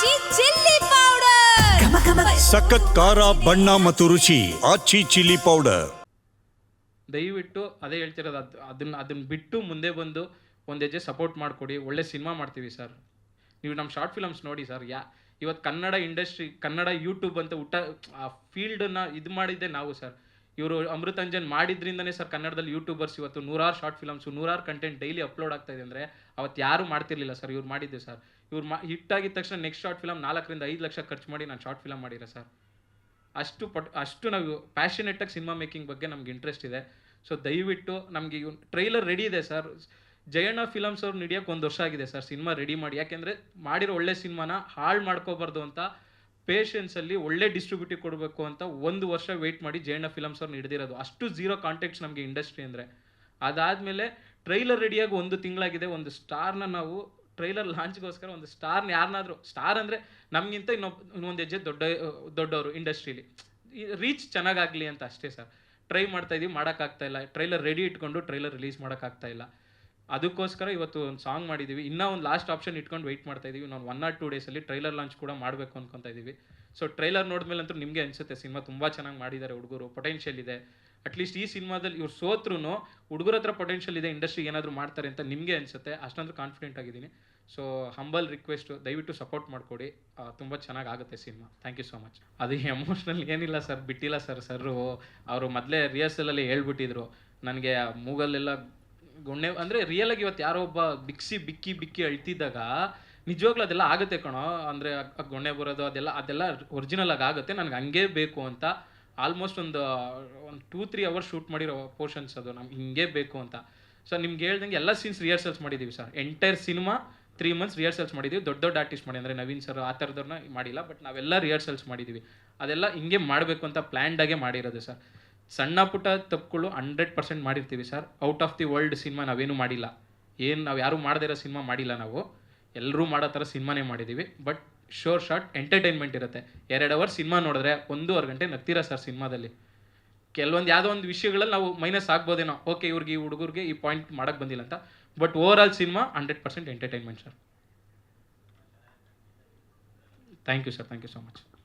ಆಚಿ chilli powder ಸಖತ್ ಖಾರ ಬಣ್ಣ ಮತ್ತು ರುಚಿ ಆಚಿ ಚಿಲ್ಲಿ ಪೌಡರ್ ದಯವಿಟ್ಟು ಅದೇ ಹೇಳ್ತಿರೋದು ಅದು ಅದನ್ನ ಅದನ್ನ ಬಿಟ್ಟು ಮುಂದೆ ಬಂದು ಒಂದು ಹೆಜ್ಜೆ ಸಪೋರ್ಟ್ ಮಾಡಿಕೊಡಿ. ಒಳ್ಳೆ ಸಿನಿಮಾ ಮಾಡ್ತೀವಿ ಸರ್ ನೀವು ನಮ್ಮ ಶಾರ್ಟ್ ಫಿಲಮ್ಸ್ ನೋಡಿ ಸರ್ ಯಾ ಇವತ್ತು ಕನ್ನಡ ಇಂಡಸ್ಟ್ರಿ ಕನ್ನಡ ಯೂಟ್ಯೂಬ್ ಅಂತ ಊಟ ಆ ಫೀಲ್ಡನ್ನ ಇದು ಮಾಡಿದ್ದೆ ನಾವು ಸರ್ ಇವರು ಅಮೃತಾಂಜನ್ ಮಾಡಿದ್ರಿಂದನೇ ಸರ್ ಕನ್ನಡದಲ್ಲಿ ಯೂಟ್ಯೂಬರ್ಸ್ ಇವತ್ತು ನೂರಾರು ಶಾರ್ಟ್ ಫಿಲಮ್ಸು ನೂರಾರು ಕಂಟೆಂಟ್ ಡೈಲಿ ಅಪ್ಲೋಡ್ ಆಗ್ತಾ ಇದೆ ಅಂದರೆ ಅವತ್ತು ಯಾರು ಮಾಡ್ತಿರ್ಲಿಲ್ಲ ಸರ್ ಇವ್ರು ಮಾಡಿದ್ದೆ ಸರ್ ಇವ್ರು ಮಾ ಹಿಟ್ ಆಗಿದ ತಕ್ಷಣ ನೆಕ್ಸ್ಟ್ ಶಾರ್ಟ್ ಫಿಲಮ್ ನಾಲ್ಕರಿಂದ ಐದು ಲಕ್ಷ ಖರ್ಚು ಮಾಡಿ ನಾನು ಶಾರ್ಟ್ ಫಿಲಮ್ ಮಾಡಿರೋ ಸರ್ ಅಷ್ಟು ಪಟ್, ಅಷ್ಟು ನಾವು ಪ್ಯಾಷನೇಟಾಗಿ ಸಿನಿಮಾ ಮೇಕಿಂಗ್ ಬಗ್ಗೆ ನಮ್ಗೆ ಇಂಟ್ರೆಸ್ಟ್ ಇದೆ. ಸೊ ದಯವಿಟ್ಟು ನಮಗೆ ಟ್ರೈಲರ್ ರೆಡಿ ಇದೆ ಸರ್ ಜಯಣ್ಣ ಫಿಲಮ್ಸ್ ಅವ್ರು ಹಿಡಿಯೋಕೆ ಒಂದು ವರ್ಷ ಆಗಿದೆ ಸರ್ ಸಿನಿಮಾ ರೆಡಿ ಮಾಡಿ. ಯಾಕೆಂದರೆ ಮಾಡಿರೋ ಒಳ್ಳೆ ಸಿನಿಮಾನ ಹಾಳು ಮಾಡ್ಕೋಬಾರ್ದು ಅಂತ ಪೇಷನ್ಸಲ್ಲಿ ಒಳ್ಳೆ ಡಿಸ್ಟ್ರಿಬ್ಯೂಟಿವ್ ಕೊಡಬೇಕು ಅಂತ ಒಂದು ವರ್ಷ ವೆಯ್ಟ್ ಮಾಡಿ ಜಯಣ್ಣ ಫಿಲಮ್ಸ್ ಅವ್ರನ್ನ ಹಿಡಿದಿರೋದು. ಅಷ್ಟು ಝೀರೋ ಕಾಂಟ್ಯಾಕ್ಟ್ಸ್ ನಮಗೆ ಇಂಡಸ್ಟ್ರಿ ಅಂದರೆ. ಅದಾದಮೇಲೆ ಟ್ರೈಲರ್ ರೆಡಿಯಾಗಿ ಒಂದು ತಿಂಗಳಾಗಿದೆ, ಒಂದು ಸ್ಟಾರ್ನ ನಾವು ಟ್ರೈಲರ್ ಲಾಂಚ್ಗೋಸ್ಕರ ಒಂದು ಸ್ಟಾರ್ನ ಯಾರನ್ನಾದರೂ ಸ್ಟಾರ್ ಅಂದರೆ ನಮಗಿಂತ ಇನ್ನೊಬ್ಬ ಇನ್ನೊಂದು ಹೆಜ್ಜೆ ದೊಡ್ಡ, ದೊಡ್ಡವರು ಇಂಡಸ್ಟ್ರೀಲಿ ರೀಚ್ ಚೆನ್ನಾಗಾಗಲಿ ಅಂತ ಅಷ್ಟೇ ಸರ್ ಟ್ರೈ ಮಾಡ್ತಾ ಇದೀವಿ, ಮಾಡೋಕ್ಕಾಗ್ತಾ ಇಲ್ಲ. ಟ್ರೈಲರ್ ರೆಡಿ ಇಟ್ಕೊಂಡು ಟ್ರೈಲರ್ ರಿಲೀಸ್ ಮಾಡೋಕ್ಕಾಗ್ತಾ ಇಲ್ಲ. ಅದಕ್ಕೋಸ್ಕರ ಇವತ್ತು ಒಂದು ಸಾಂಗ್ ಮಾಡಿದ್ದೀವಿ ಇನ್ನೂ ಒಂದು ಲಾಸ್ಟ್ ಆಪ್ಷನ್ ಇಟ್ಕೊಂಡು ವೆಯ್ಟ್ ಮಾಡ್ತಾ ಇದೀವಿ. ನಾವು ಒನ್ ಆರ್ ಟೂ ಡೇಸಲ್ಲಿ ಟ್ರೈಲರ್ ಲಾಂಚ್ ಕೂಡ ಮಾಡಬೇಕು ಅನ್ಕೊತಾ ಇದ್ದೀವಿ ಸೊ ಟ್ರೈಲರ್ ನೋಡಿದ್ಮೇಲೆ ಅಂತೂ ನಿಮಗೆ ಅನಿಸುತ್ತೆ ಸಿನಿಮಾ ತುಂಬ ಚೆನ್ನಾಗಿ ಮಾಡಿದ್ದಾರೆ ಹುಡುಗರು ಪೊಟೆನ್ಷಿಯಲ್ ಇದೆ. ಅಟ್ಲೀಸ್ಟ್ ಈ ಸಿನಿಮಾದಲ್ಲಿ ಇವ್ರು ಸೋತ್ರೂ ಹುಡುಗರ ಹತ್ರ ಪೊಟೆನ್ಷಿಯಲ್ ಇದೆ ಇಂಡಸ್ಟ್ರಿ ಏನಾದರೂ ಮಾಡ್ತಾರೆ ಅಂತ ನಿಮಗೆ ಅನಿಸುತ್ತೆ. ಅಷ್ಟೊಂದು ಕಾನ್ಫಿಡೆಂಟ್ ಆಗಿದ್ದೀನಿ. ಸೊ ಹಂಬಲ್ ರಿಕ್ವೆಸ್ಟು ದಯವಿಟ್ಟು ಸಪೋರ್ಟ್ ಮಾಡಿಕೊಡಿ. ತುಂಬ ಚೆನ್ನಾಗಿ ಆಗುತ್ತೆ cinema thank you so much ಅದು ಎಮೋಷ್ನಲ್ ಏನಿಲ್ಲ ಸರ್ ಬಿಟ್ಟಿಲ್ಲ ಸರ್ ಸರ್ ಅವರು ಮೊದಲೇ ರಿಹರ್ಸಲಲ್ಲಿ ಹೇಳ್ಬಿಟ್ಟಿದ್ರು. ನನಗೆ ಮೂಗಲ್ಲೆಲ್ಲ ಗೊಣ್ಣೆ ಅಂದರೆ ರಿಯಲ್ ಆಗಿ ಇವತ್ತು ಯಾರೋ ಒಬ್ಬ ಬಿಕ್ಸಿ, ಬಿಕ್ಕಿ ಬಿಕ್ಕಿ ಅಳ್ತಿದ್ದಾಗ ನಿಜವಾಗ್ಲೂ ಅದೆಲ್ಲ ಆಗುತ್ತೆ ಕಣೋ. ಅಂದರೆ ಗೊಣ್ಣೆ ಬರೋದು, ಅದೆಲ್ಲ ಅದೆಲ್ಲ ಒರಿಜಿನಲ್ ಆಗಿ ಆಗುತ್ತೆ. ನನಗೆ ಹಂಗೆ ಬೇಕು ಅಂತ ಆಲ್ಮೋಸ್ಟ್ ಒಂದು ಒಂದು ಟೂ ತ್ರೀ ಅವರ್ಸ್ ಶೂಟ್ ಮಾಡಿರೋ ಪೋರ್ಷನ್ಸ್ ಅದು. ನಮ್ಗೆ ಹಿಂಗೆ ಬೇಕು ಅಂತ. ಸೊ ನಿಮ್ಗೆ ಹೇಳ್ದಂಗೆ ಎಲ್ಲ ಸೀನ್ಸ್ ರಿಹರ್ಸಲ್ಸ್ ಮಾಡಿದ್ದೀವಿ sir. Entire cinema three months rehearsals ಮಾಡಿದ್ದೀವಿ ದೊಡ್ಡ ದೊಡ್ಡ ಆರ್ಟಿಸ್ಟ್ ಮಾಡಿ. ಅಂದರೆ ನವೀನ್ ಸರ್ ಆ ಥರದವ್ರನ್ನ ಮಾಡಿಲ್ಲ ಬಟ್ ನಾವೆಲ್ಲ ರಿಹರ್ಸಲ್ಸ್ ಮಾಡಿದ್ದೀವಿ ಅದೆಲ್ಲ ಹಿಂಗೆ ಮಾಡಬೇಕು ಅಂತ ಪ್ಲ್ಯಾಂಡಾಗೆ ಮಾಡಿರೋದು ಸರ್. ಸಣ್ಣ ಪುಟ್ಟ ತಪ್ಪುಗಳು ಹಂಡ್ರೆಡ್ ಪರ್ಸೆಂಟ್ ಮಾಡಿರ್ತೀವಿ sir. Out of the world cinema ನಾವೇನು ಮಾಡಿಲ್ಲ. ಏನು ನಾವು ಯಾರೂ ಮಾಡದೇ ಇರೋ ಸಿನಿಮಾ ಮಾಡಿಲ್ಲ ನಾವು. ಎಲ್ಲರೂ ಮಾಡೋ ಥರ ಸಿನಿಮಾನೇ ಮಾಡಿದ್ದೀವಿ ಬಟ್ ಶೋರ್ ಶಾರ್ಟ್ ಎಂಟರ್ಟೈನ್ಮೆಂಟ್ ಇರುತ್ತೆ. ಎರಡು ಅವರ್ ಸಿನಿಮಾ ನೋಡಿದ್ರೆ ಒಂದೂವರೆ ಗಂಟೆ ನಗ್ತೀರಾ ಸರ್ ಸಿನಿಮಾದಲ್ಲಿ. ಕೆಲವೊಂದು ಯಾವುದೋ ಒಂದು ವಿಷಯಗಳಲ್ಲಿ ನಾವು ಮೈನಸ್ ಆಗ್ಬೋದೇನೋ. ಓಕೆ, ಇವ್ರಿಗೆ ಈ ಹುಡುಗರಿಗೆ ಈ ಪಾಯಿಂಟ್ ಮಾಡೋಕ್ಕೆ ಬಂದಿಲ್ಲ ಅಂತ. But overall cinema hundred percent entertainment sir. Thank you sir. Thank you so much.